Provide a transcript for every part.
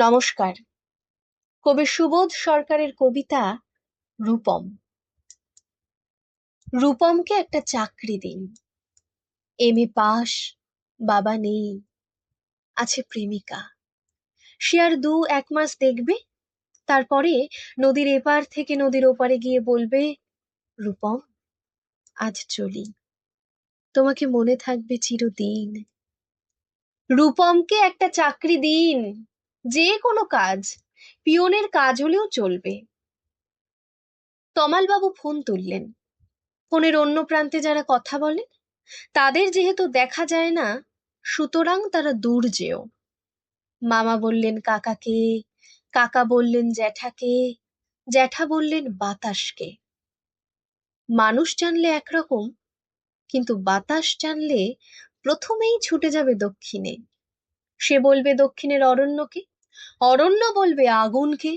নমস্কার। কবি সুবোধ সরকারের কবিতা রূপম। রূপমকে একটা চাকরি দিন। এম এ পাস, বাবা নেই, আছে প্রেমিকা। সে আর দু এক মাস দেখবে, তারপরে নদীর এপার থেকে নদীর ওপারে গিয়ে বলবে, রূপম, আজ চলি। তোমাকে মনে থাকবে চিরদিন। রূপমকে একটা চাকরি দিন। যে কোনো কাজ। পিয়নের কাজ হলেও চলবে। তমালবাবু ফোন তুললেন। ফোনের অন্য প্রান্তে যারা কথা বলেন, তাদের যেহেতু দেখা যায় না, সুতরাং তারা দূর যেও। মামা বললেন, কাকাকে? কাকা বললেন, জ্যাঠাকে? জ্যাঠা বললেন, বাতাসকে। মানুষ জানলে একরকম, কিন্তু বাতাস জানলে প্রথমেই ছুটে যাবে দক্ষিণে। সে বলবে, দক্ষিণের অরণ্যকে? অরণ্য বলবে আগুনকে।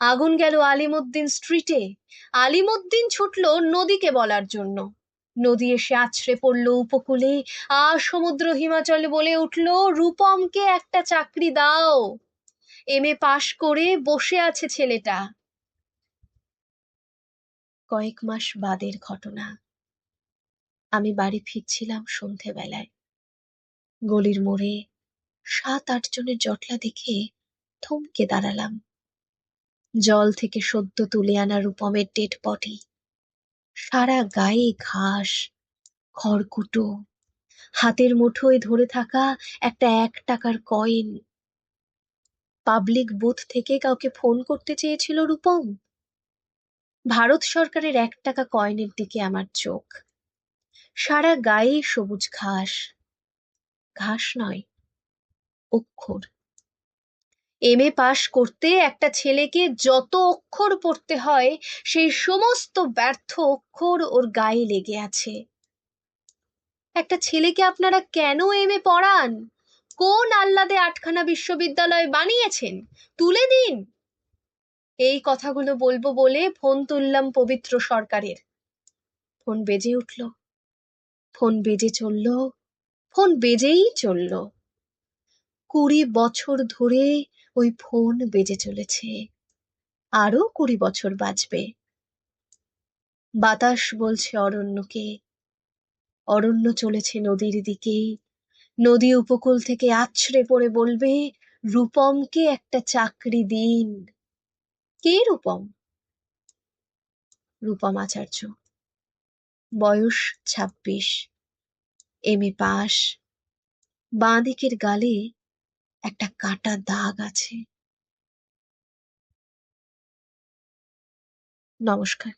আগুন গেল আলিমুদ্দিন স্ট্রিটে আলিমুদ্দিন ছুটল নদীকে বলার জন্য। নদী এসে আছড়ে পড়ল উপকূলে। আ সমুদ্র হিমাচলে বলে উঠল, রূপমকে একটা চাকরি দাও। এম এ পাশ করে বসে আছে ছেলেটা। কয়েক মাস বাদের ঘটনা। আমি বাড়ি ফিরছিলাম সন্ধেবেলায়। গলির মোড়ে সাত আট জনের জটলা দেখে থমকে দাঁড়ালাম। জল থেকে সদ্য তুলে আনা রূপমের ডেড বডি। সারা গায়ে ঘাস, খড়কুটো, হাতের মুঠোয় ধরে থাকা একটা এক টাকার কয়েন। পাবলিক বুথ থেকে কাউকে ফোন করতে চেয়েছিল রূপম। ভারত সরকারের এক টাকা কয়েনের দিকে আমার চোখ। সারা গায়ে সবুজ ঘাস। ঘাস নয়, অক্ষর। এম এ পাশ করতে একটা ছেলেকে যত অক্ষর পড়তে হয়, সেই সমস্ত ব্যর্থ অক্ষর ওর গায়ে লেগে আছে। একটা ছেলেকে আপনারা কেন এম এ পড়ান? কোন আহ্লাদে আটখানা বিশ্ববিদ্যালয় বানিয়েছেন? তুলে দিন। এই কথাগুলো বলব বলে ফোন তুললাম পবিত্র সরকারের। ফোন বেজে উঠল। ফোন বেজে চলল। ফোন বেজেই চলল। কুড়ি বছর ধরে ওই ফোন বেজে চলেছে। আরও কুড়ি বছর বাজবে বাতাস বলছে অরণ্যকে। অরণ্য চলেছে নদীর দিকে। নদী উপকূল থেকে আছড়ে পড়ে বলবে, রূপমকে একটা চাকরি দিন। কে রূপম? রূপম আচার্য। বয়স ছাব্বিশ। এম এ পাস বাঁ দিকের গালে একটা কাটা দাগ আছে। নমস্কার।